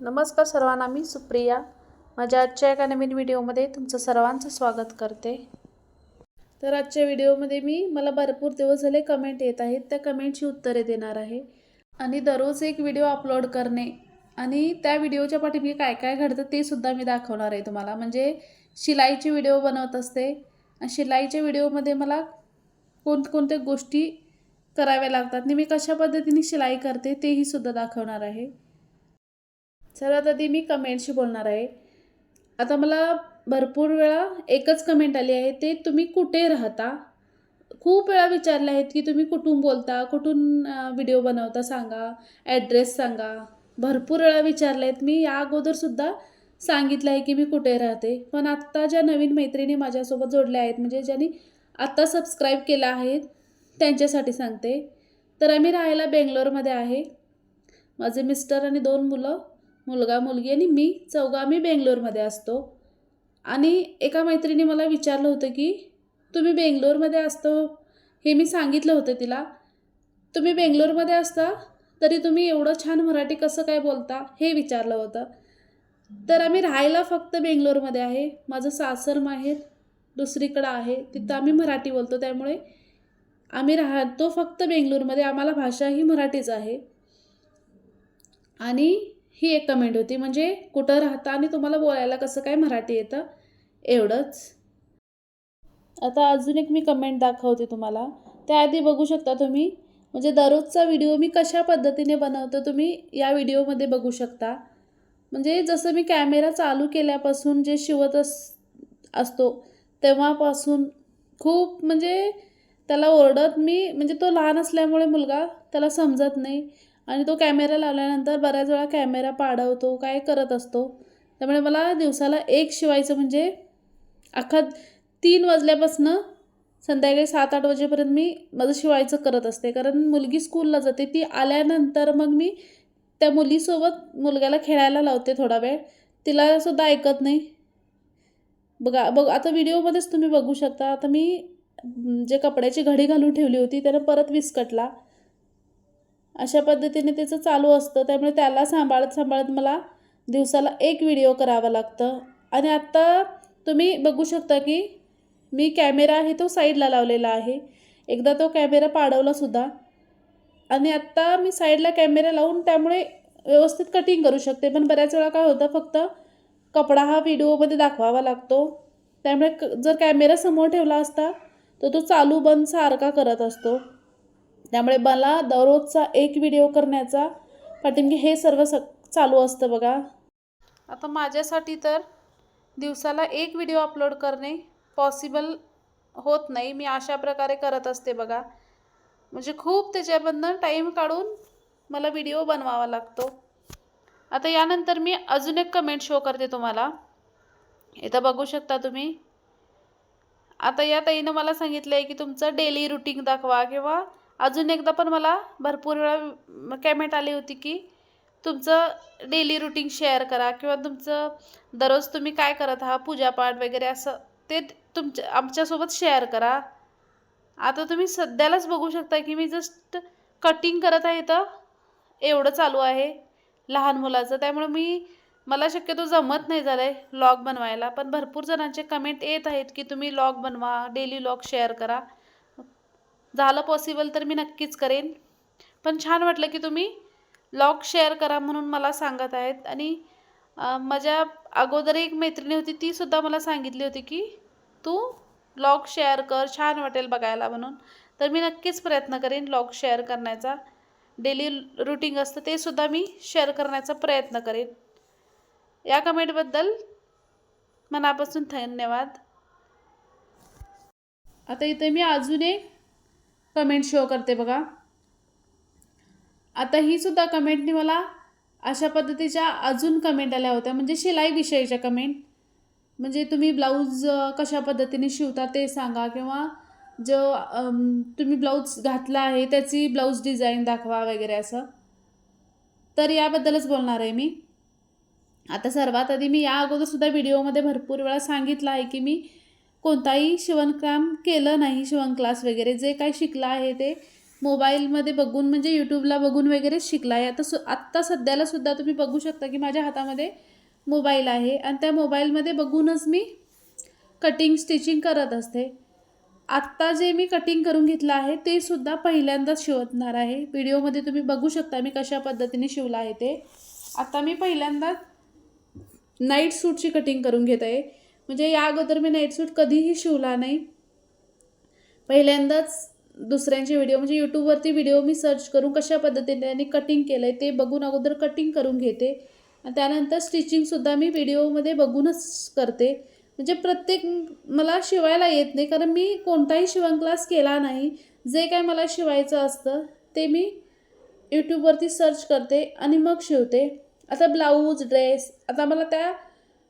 नमस्कार सर्वांना मी सुप्रिया. माझ्या आजच्या एका नवीन व्हिडिओमध्ये तुमचं सर्वांचं स्वागत करते. तर आजच्या व्हिडिओमध्ये मी मला भरपूर दिवस झाले कमेंट येत आहेत त्या कमेंटची उत्तरे देणार आहे. आणि दररोज एक व्हिडिओ अपलोड करणे आणि त्या व्हिडिओच्या पाठीमागे काय काय घडतं ते सुद्धा मी दाखवणार आहे तुम्हाला. म्हणजे शिलाईचे व्हिडिओ बनवत असते. आणि शिलाईच्या व्हिडिओमध्ये मला कोणकोणत्या गोष्टी कराव्या लागतात आणि मी कशा पद्धतीने शिलाई करते तेही सुद्धा दाखवणार आहे. सर्वात आधी मी कमेंटशी बोलणार आहे. आता मला भरपूर वेळा एकच कमेंट आली आहे ते तुम्ही कुठे राहता? खूप वेळा विचारले आहेत की तुम्ही कुठून बोलता? कुठून व्हिडिओ बनवता सांगा? ॲड्रेस सांगा? भरपूर वेळा विचारले आहेत. मी या अगोदरसुद्धा सांगितलं आहे की मी कुठे राहते. पण आत्ता ज्या नवीन मैत्रिणी माझ्यासोबत जोडल्या आहेत म्हणजे ज्यांनी आत्ता सबस्क्राईब केलं आहे त्यांच्यासाठी सांगते. तर आम्ही राहायला बेंगलोरमध्ये आहे. माझे मिस्टर आणि दोन मुलं मुलगा मुलगी आणि मी चौघा आम्ही बेंगलोरमध्ये असतो. आणि एका मैत्रिणी मला विचारलं होतं की तुम्ही बेंगलोरमध्ये असतो? हे मी सांगितलं होतं तिला. तुम्ही बेंगलोरमध्ये असता? तरी तुम्ही एवढं छान मराठी कसं काय बोलता? हे विचारलं होतं. तर आम्ही राहायला फक्त बेंगलोरमध्ये आहे. माझं सासर माहेर दुसरीकडं आहे. तिथं आम्ही मराठी बोलतो. त्यामुळे आम्ही राहतो फक्त बेंगलोरमध्ये. आम्हाला भाषा ही मराठीच आहे. आणि ही एक कमेंट होती. म्हणजे कुठं राहता आणि तुम्हाला बोलायला कसं काय मराठी येतं? एवढंच. आता अजून एक मी कमेंट दाखवते तुम्हाला. त्याआधी बघू शकता तुम्ही. म्हणजे दररोजचा व्हिडिओ मी कशा पद्धतीने बनवतो तुम्ही या व्हिडिओमध्ये बघू शकता. म्हणजे जसं मी कॅमेरा चालू केल्यापासून जे शिवत अस असतो तेव्हापासून खूप म्हणजे त्याला ओरडत मी म्हणजे तो लहान असल्यामुळे मुलगा त्याला समजत नाही. आणि तो कॅमेरा लावल्यानंतर बऱ्याच वेळा कॅमेरा पाडवतो काय करत असतो. त्यामुळे मला दिवसाला एक शिवायचं म्हणजे अख्खा तीन वाजल्यापासनं संध्याकाळी सात आठ वाजेपर्यंत मी माझं शिवायचं करत असते. कारण मुलगी स्कूलला जाते ती आल्यानंतर मग मी त्या मुलीसोबत मुलग्याला खेळायला लावते थोडा वेळ. तिला सुद्धा ऐकत नाही. बघा बघ आता व्हिडिओमध्येच तुम्ही बघू शकता. आता मी जे कपड्याची घडी घालून ठेवली होती त्यानं परत विस्कटला. अशा पद्धतीने त्याचं चालू असतं. त्यामुळे त्याला सांभाळत सांभाळत मला दिवसाला एक व्हिडिओ करावा लागतं. आणि आत्ता तुम्ही बघू शकता की मी कॅमेरा आहे तो साईडला लावलेला आहे. एकदा तो कॅमेरा पाडवलासुद्धा आणि आत्ता मी साईडला कॅमेरा लावून त्यामुळे व्यवस्थित कटिंग करू शकते. पण बऱ्याच वेळा काय होतं फक्त कपडा हा व्हिडिओमध्ये दाखवावा लागतो. त्यामुळे क जर कॅमेरा समोर ठेवला असता तर तो चालू बंद सारखा करत असतो. त्यामुळे मला दररोजचा एक व्हिडिओ करण्याचा पाठिंबी हे सर्व स चालू असतं बघा. आता माझ्यासाठी तर दिवसाला एक व्हिडिओ अपलोड करणे पॉसिबल होत नाही. मी अशा प्रकारे करत असते बघा. म्हणजे खूप त्याच्यामधनं टाईम काढून मला व्हिडिओ बनवावा लागतो. आता यानंतर मी अजून एक कमेंट शो करते तुम्हाला. इथं बघू शकता तुम्ही. आता या ताईनं मला सांगितलं आहे की तुमचं डेली रुटीन दाखवा किंवा अजून एकदा पण मला भरपूर वेळा कमेंट आली होती की तुमचं डेली रुटीन शेअर करा किंवा तुमचं दररोज तुम्ही काय करत आहात पूजापाठ वगैरे असं ते तुमच्या आमच्यासोबत शेअर करा. आता तुम्ही सध्यालाच बघू शकता की मी जस्ट कटिंग करत आहे तर एवढं चालू आहे लहान मुलाचं. त्यामुळे मी मला शक्यतो जमत नाही झालं आहे लॉग बनवायला. पण भरपूर जणांचे कमेंट येत आहेत की तुम्ही लॉग बनवा डेली लॉग शेअर करा. झालं पॉसिबल तर मी नक्कीच करेन. पण छान वाटलं की तुम्ही लॉग शेअर करा म्हणून मला सांगत आहेत. आणि माझ्या अगोदर एक मैत्रिणी होती तीसुद्धा मला सांगितली होती की तू लॉग शेअर कर छान वाटेल बघायला म्हणून. तर मी नक्कीच प्रयत्न करेन लॉग शेअर करण्याचा. डेली रुटीन असतं ते सुद्धा मी शेअर करण्याचा प्रयत्न करेन. या कमेंटबद्दल मनापासून धन्यवाद. आता इथे मी अजून एक कमेंट शो करते बघा. आता ही सुद्धा कमेंटनी मला अशा पद्धतीच्या अजून कमेंट आल्या होत्या. म्हणजे शिलाईविषयीच्या कमेंट म्हणजे तुम्ही ब्लाऊज कशा पद्धतीने शिवता ते सांगा किंवा जो तुम्ही ब्लाऊज घातला आहे त्याची ब्लाऊज डिझाईन दाखवा वगैरे असं. तर याबद्दलच बोलणार आहे मी. आता सर्वात आधी मी या अगोदरसुद्धा व्हिडिओमध्ये भरपूर वेळा सांगितलं आहे की मी कोणताही शिवणकाम केलं नाही शिवण क्लास वगैरे. जे काही शिकलं आहे ते मोबाईलमध्ये बघून म्हणजे यूट्यूबला बघून वगैरे शिकला आहे. आता सु आत्ता सध्याला सुद्धा तुम्ही बघू शकता की माझ्या हातामध्ये मोबाईल आहे. आणि त्या मोबाईलमध्ये बघूनच मी कटिंग स्टिचिंग करत असते. आत्ता जे मी कटिंग करून घेतलं आहे ते सुद्धा पहिल्यांदाच शिवणार आहे. व्हिडिओमध्ये तुम्ही बघू शकता मी कशा पद्धतीने शिवलं आहे ते. आता मी पहिल्यांदा नाईट सूटची कटिंग करून घेत आहे. म्हणजे या अगोदर मी नाईट सूट कधीही शिवला नाही. पहिल्यांदाच दुसऱ्यांचे व्हिडिओ म्हणजे यूट्यूबवरती व्हिडिओ मी सर्च करून कशा पद्धतीने त्यांनी कटिंग केलं आहे ते बघून अगोदर कटिंग करून घेते. आणि त्यानंतर स्टिचिंगसुद्धा मी व्हिडिओमध्ये बघूनच करते. म्हणजे प्रत्येक मला शिवायला येत नाही कारण मी कोणताही शिवण क्लास केला नाही. जे काय मला शिवायचं असतं ते मी यूट्यूबवरती सर्च करते आणि मग शिवते. आता ब्लाऊज ड्रेस आता मला त्या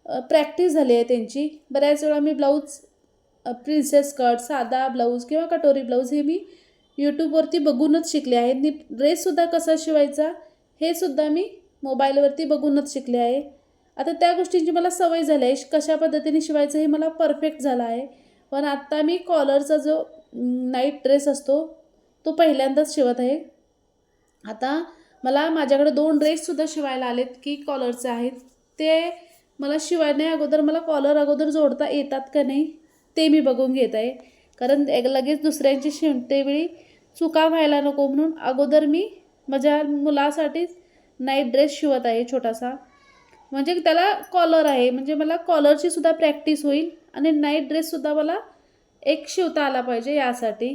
प्रॅक्टिस झाली आहे त्यांची. बऱ्याच वेळा मी ब्लाऊज प्रिन्सेस कट साधा ब्लाऊज किंवा कटोरी ब्लाऊज हे मी यूट्यूबवरती बघूनच शिकले आहे. नि ड्रेससुद्धा कसा शिवायचा हे सुद्धा मी मोबाईलवरती बघूनच शिकले आहे. आता त्या गोष्टींची मला सवय झाली आहे. कशा पद्धतीने शिवायचं हे मला परफेक्ट झालं आहे. पण आत्ता मी कॉलरचा जो नाईट ड्रेस असतो तो पहिल्यांदाच शिवत आहे. आता मला माझ्याकडे दोन ड्रेससुद्धा शिवायला आलेत की कॉलरचे आहेत. ते मला शिवायने अगोदर मला कॉलर अगोदर जोडता येतात का नाही ते मी बघून घेत आहे. कारण एक लगेच दुसऱ्यांची शिवतेवेळी चुका व्हायला नको म्हणून अगोदर मी माझ्या मुलासाठीच नाईट ड्रेस शिवत आहे छोटासा. म्हणजे त्याला कॉलर आहे म्हणजे मला कॉलरची सुद्धा प्रॅक्टिस होईल आणि नाईट ड्रेससुद्धा मला एक शिवता आला पाहिजे यासाठी.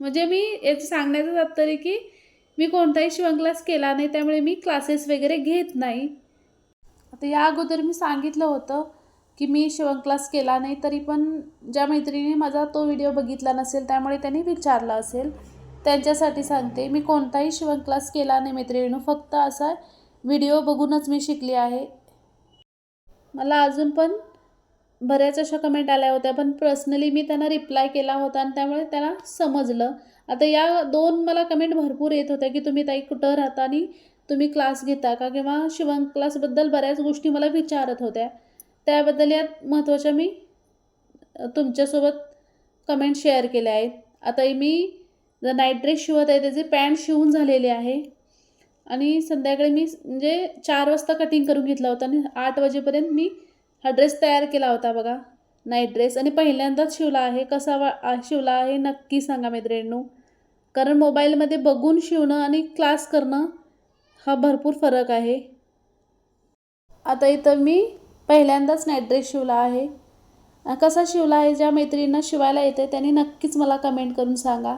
म्हणजे मी याचं सांगण्याचं तात्पर्य की मी कोणताही शिवण क्लास केला नाही त्यामुळे मी क्लासेस वगैरे घेत नाही. आता या अगोदर मी सांगितलं होतं की मी शिवण क्लास केला नाही तरी पण ज्या मैत्रिणी माझा तो व्हिडिओ बघितला नसेल त्यामुळे त्यांनी विचारला असेल. त्यांच्यासाठी सांगते मी कोणताही शिवण क्लास केला नाही मैत्रिणीनं फक्त असा व्हिडिओ बघूनच मी शिकली आहे. मला अजून पण बऱ्याच अशा कमेंट आल्या होत्या पण पर्सनली मी त्यांना रिप्लाय केला होता आणि त्यामुळे त्यांना समजलं. आता या दोन मला कमेंट भरपूर येत होत्या की तुम्ही ताई कुठं राहता आणि तुम्ही क्लास घेता का? किंवा शिवण क्लासबद्दल बऱ्याच गोष्टी मला विचारत होत्या. त्याबद्दल यात महत्त्वाच्या मी तुमच्यासोबत कमेंट शेअर केल्या आहेत. आता मी जर नाईट ड्रेस शिवत आहे त्याचे पॅन्ट शिवून झालेले आहे. आणि संध्याकाळी मी म्हणजे चार वाजता कटिंग करून घेतला होता आणि आठ वाजेपर्यंत मी हा ड्रेस तयार केला होता बघा. नाईट ड्रेस आणि पहिल्यांदाच शिवला आहे. कसा वा शिवला आहे नक्की सांगा मैत्रिणींनो. कारण मोबाईलमध्ये बघून शिवणं आणि क्लास करणं हा भरपूर फरक आहे. आता इथं मी पहिल्यांदाच नाईट ड्रेस शिवला आहे. कसा शिवला आहे ज्या मैत्रिणींना शिवायला येते त्यांनी नक्कीच मला कमेंट करून सांगा.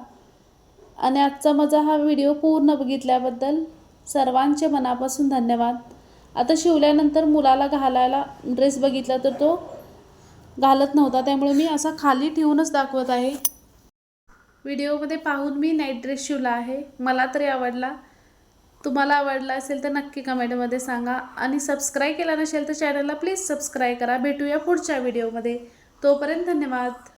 आणि आजचा माझा हा व्हिडिओ पूर्ण बघितल्याबद्दल सर्वांचे मनापासून धन्यवाद. आता शिवल्यानंतर मुलाला घालायला ड्रेस बघितला तर तो घालत नव्हता त्यामुळे मी असा खाली ठेवूनच दाखवत आहे. व्हिडिओमध्ये पाहून मी नाईट ड्रेस शिवला आहे. मला तरी आवडला. तुम्हाला आवडला असेल तर नक्की कमेंटमध्ये सांगा. आणि सबस्क्राईब केला नसेल तर चॅनलला प्लीज सबस्क्राईब करा. भेटूया पुढच्या व्हिडिओमध्ये तोपर्यंत धन्यवाद.